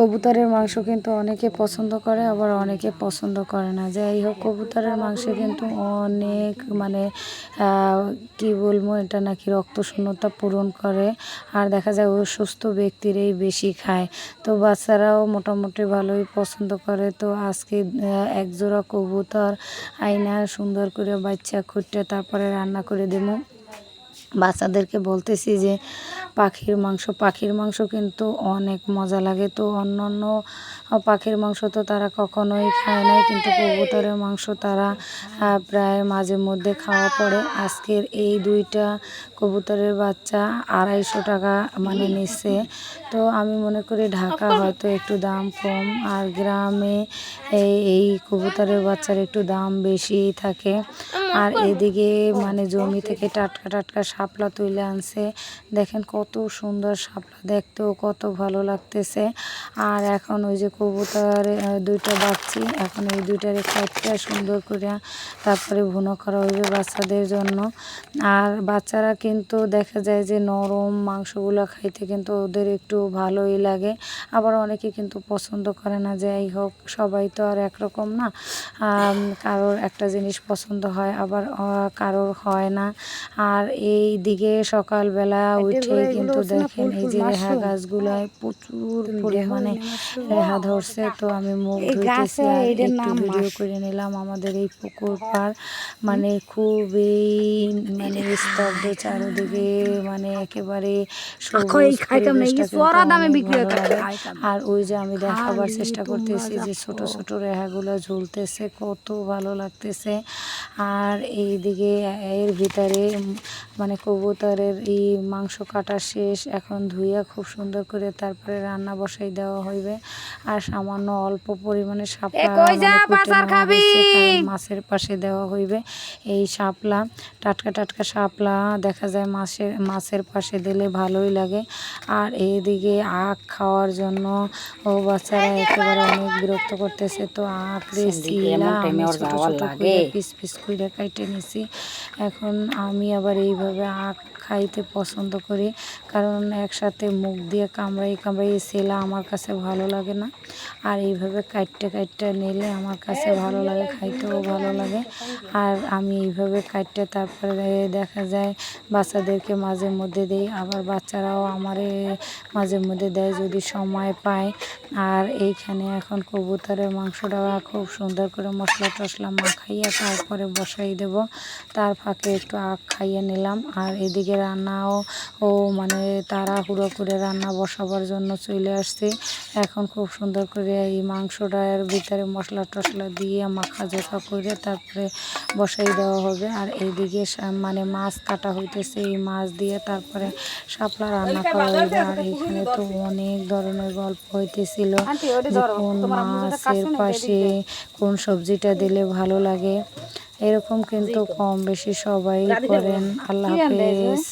কবুতরের মাংস কিন্তু অনেকে পছন্দ করে, আবার অনেকে পছন্দ করে না। যাই হোক কবুতরের মাংস কিন্তু অনেক মানে কি বলব, এটা নাকি রক্ত শূন্যতা পূরণ করে, আর দেখা যায় অসুস্থ ব্যক্তিরাই বেশি খায়। তো বাচ্চারাও মোটামুটি ভালোই পছন্দ করে। তো আজকে একজোড়া এক জোড়া কবুতর আইনা সুন্দর করে বাচ্চা খুঁটে তারপরে রান্না করে দেবো। বাচ্চাদেরকে বলতেছি যে, পাখির মাংস পাখির মাংস কিন্তু অনেক মজা লাগে। তো অন্য অন্য পাখির মাংস তো তারা কখনোই খায় নাই, কিন্তু কবুতরের মাংস তারা প্রায় মাঝে মধ্যে খাওয়া পড়ে। আজকের এই দুইটা কবুতরের বাচ্চা আড়াইশো টাকা মানে নিচ্ছে। তো আমি মনে করি ঢাকা হয়তো একটু দাম কম, আর গ্রামে এই এই কবুতরের বাচ্চার একটু দাম বেশি থাকে। আর এদিকে মানে জমি থেকে টাটকা টাটকা শাপলা তুলে আনছে। দেখেন কত সুন্দর শাপলা দেখতেও কত ভালো লাগতেছে। আর এখন ওই যে কবুতর দুইটা বাচ্চি এখন এই দুইটারে কাটতে সুন্দর করে তারপরে ভুনো করা হইবে বাচ্চাদের জন্য। আর বাচ্চারা কিন্তু দেখা যায় যে নরম মাংসগুলো খাইতে কিন্তু ওদের একটু ভালোই লাগে। আবার অনেকে কিন্তু পছন্দ করে না যাই হোক সবাই তো আর একরকম না। কারোর একটা জিনিস পছন্দ হয় আবার কারোর হয় না। আর এই দিকে সকালবেলা উঠে কিন্তু দেখেন এই যে রেহা গাছগুলোয় প্রচুর পরিমাণে রেহা ধরছে। তো আমি মুখ ধুইতেছি আর একটু ভিডিও করে নিলাম আমাদের এই পুকুর পার মানে খুবই মানে স্তব্ধ চারিদিকে মানে একেবারে। আর ওই যে আমি দেখাবার চেষ্টা করতেছি যে ছোট ছোট রেহাগুলো ঝুলতেছে কত ভালো লাগতেছে। আর এইদিকে এর ভিতরে মানে কবুতরের এই মাংস কাটা শেষ। এখন ধুইয়া খুব সুন্দর করে তারপরে রান্না বসাই দেওয়া হইবে। আর সামান্য অল্প পরিমাণে শাপলা মানে মাছের পাশে দেওয়া হইবে। এই শাপলা টাটকা টাটকা শাপলা দেখা যায় মাছের মাছের পাশে দিলে ভালোই লাগে। আর এইদিকে আখ খাওয়ার জন্য ও বাচ্চারা একেবারে অনেক বিরক্ত করতেছে। তো আখ আমি ছোট ছোট পিস পিস করে কাইটে নিছি এখন আমি আবার এইভাবে আখ খাইতে পছন্দ করি। কারণ একসাথে মুখ দিয়ে কামড়াই কামড়াই সেলা আমার কাছে ভালো লাগে না। আর এইভাবে কাটতে কাটতে নিলে আমার কাছে ভালো লাগে, খাইতেও ভালো লাগে। আর আমি এইভাবে কাটতে তারপরে দেখা যায় বাচ্চাদেরকে মাঝে মধ্যে দিই, আবার বাচ্চারাও আমারে মাঝে মধ্যে দেয় যদি সময় পায়। আর এইখানে এখন কবুতরের মাংসটা খুব সুন্দর করে মশলা টশলা মাখাইয়া তারপরে বসাই দেব। তার ফাঁকে একটু আখ খাইয়ে নিলাম। আর এদিকে রান্নাও ও মানে তাড়াহুড়ো করে রান্না বসাবার জন্য চলে আসছে। এখন খুব সুন্দর করে এই মাংসটার ভিতরে মশলা টশলা দিয়ে মাখা জোখা করে তারপরে বসাই দেওয়া হবে। আর এইদিকে মানে মাছ কাটা হইতেছে এই মাছ দিয়ে তারপরে শাপলা রান্না করা হইবে। আর এখানে তো অনেক ধরনের গল্প হইতেছিল কোন মাছের পাশে কোন সবজিটা দিলে ভালো লাগে। এরকম কিন্তু কম বেশি সবাই করেন। আল্লাহ হাফেজ।